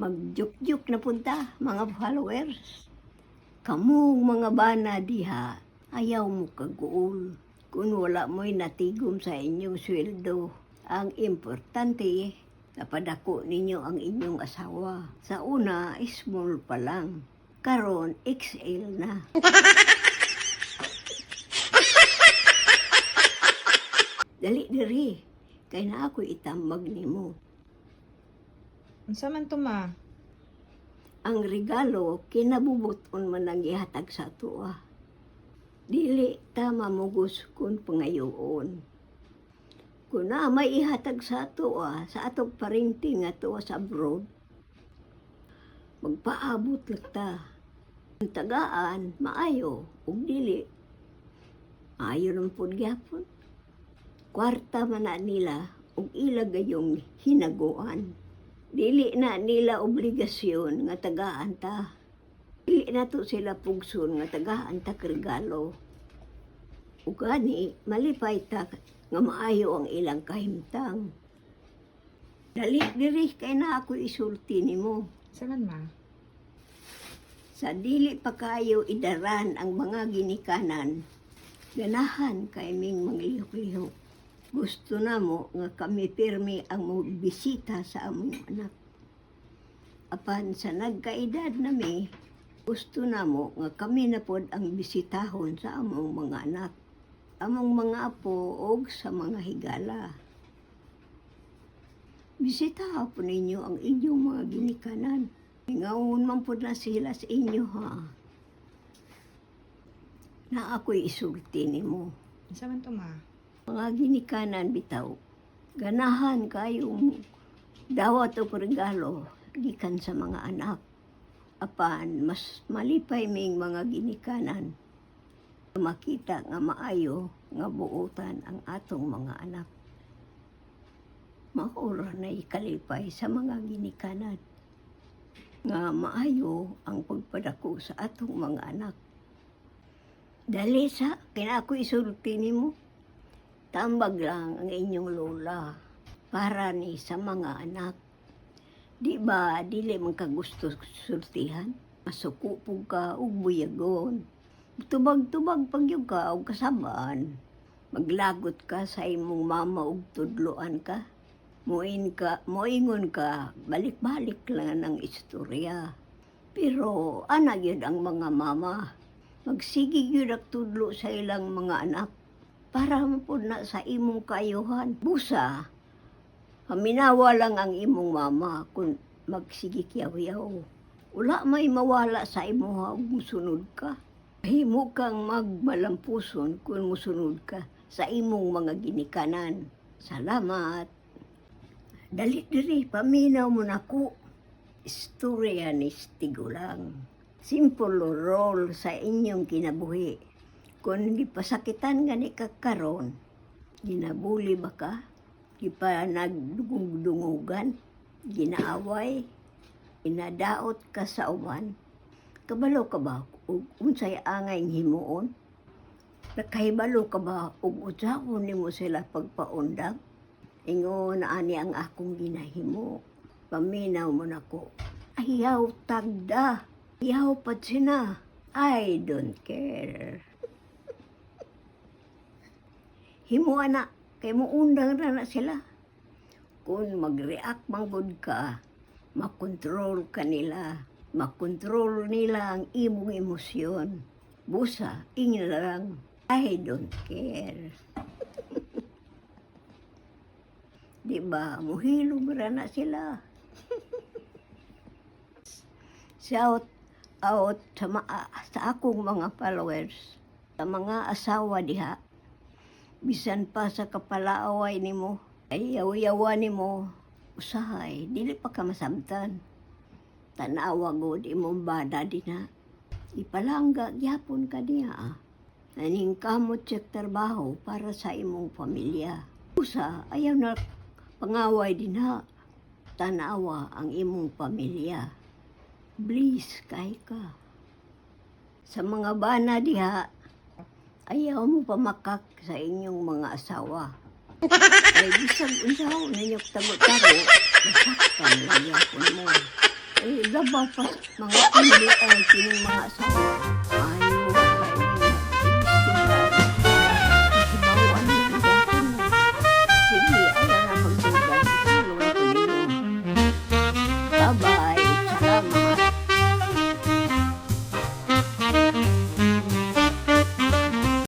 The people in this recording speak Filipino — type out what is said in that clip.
Magjuk-juk na punta, mga followers. Kamong mga bana diha, ayaw mo kaguol. Kung wala mo'y natigom sa inyong sweldo, ang importante, napadako ninyo ang inyong asawa. Sa una, small pa lang. Karon, XL na. Dali diri, kay na ako itambag nimo. Unsa man to ma? Ang regalo kinabubuton man ang ihatag sa tuwa. Dili ta mamugos kun pangayoon. Kung na may ihatag sa tuwa sa atong parinting nga tuwa sa abroad, magpaabot lang ta. Ang tagaan, maayo, ug dili. Maayo ng pud gyapon. Kwarta man nila, ug ila gayong hinaguan. Dili na nila obligasyon nga tagaan ta. Dili na to sila pugson nga tagaan ta regalo. Ug gani malipay ta nga maayo ang ilang kahimtang. Dali diri kay na ako isulti nimo. Unsa man ma? Sa dili pa kayo idaran ang mga ginikanan, ganahan kay ming manglihok-lihok. Gusto na mo nga kami pirmi ang mo bisita sa among anak. Apan sa nagkaedad nami, gusto na mo nga kami na pod ang bisitahon sa among mga anak. Among mga apo og sa mga higala. Bisita po ninyo ang inyong mga ginikanan. Ngawon man po na sila sa inyo ha. Na ako'y isulti nimo. Unsa man to ma? Mga ginikanan bitaw. Ganahan kayong dawat o regalo gikan sa mga anak. Apan, mas malipay ming mga ginikanan. Makita nga maayo nga buutan ang atong mga anak. Maura na ikalipay sa mga ginikanan nga maayo ang pagpadako sa atong mga anak. Dali sa kinako isulti nimo. Tambag lang ang inyong lola para ni sa mga anak. Di ba dili man ka gusto sultihan? Masuko po ka ug buyagon. Tubag-tubag pag yung ka og kasabaan. Maglagot ka sa imong mama ug tudloan ka. Muin ka, moingon ka, balik-balik lang ng istorya. Pero ana yun ang mga mama. Magsige yun ang tudlo sa ilang mga anak. Para po na sa imong kayuhan. Busa, paminawa lang ang imong mama kung magsige kiyaw-yaw. Wala may mawala sa imo ug musunod ka. Himo kang magmalampuson kung musunod ka sa imong mga ginikanan. Salamat. Dali diri, paminaw mo na ko. Istorya ni Stigo lang. Simple role sa inyong kinabuhi. Kung gipasakitan nga ni kakaron, ginabuli ba ka? Di pa nagdungog-dungugan? Ginaaway? Inadaot ka sa uban? Kabalo ka ba? Ug unsay angay himuon? Nakahibalo ka ba? Ug utsahon nimo sila pagpaundag? Ingon ani ang akong ginahimo. Paminaw mo na ko. Ayaw tagda. Ayaw pat sina. I don't care. Himo ana, kay mo undang na na sila. Kung mag-react manggod ka, makontrol ka nila. Makontrol nila ang imong emosyon. Busa, ingin lang, I don't care. Di ba? Muhilom ra na sila. Shout out sa, ma- sa akong mga followers, sa mga asawa diha. Bisan pa sa kapalaaway nimo, ay yaw-yawa nimo, usahay, dili pa ka masabtan. Tanawa god imong bada dinha. Ipalangga gyapon ka diha. ah. Naning kamot sa trabaho para sa imong pamilya. Usa, ayaw na pangaway din ha. Tanawa ang imong pamilya. Please, kay ka. Sa mga bana diha, ayaw mo pamakak sa inyong mga asawa. Kay bisag unsaw ninyo tago-tago, masaktan lang yapon mo. labaw pa sa mga pili ay mga asawa.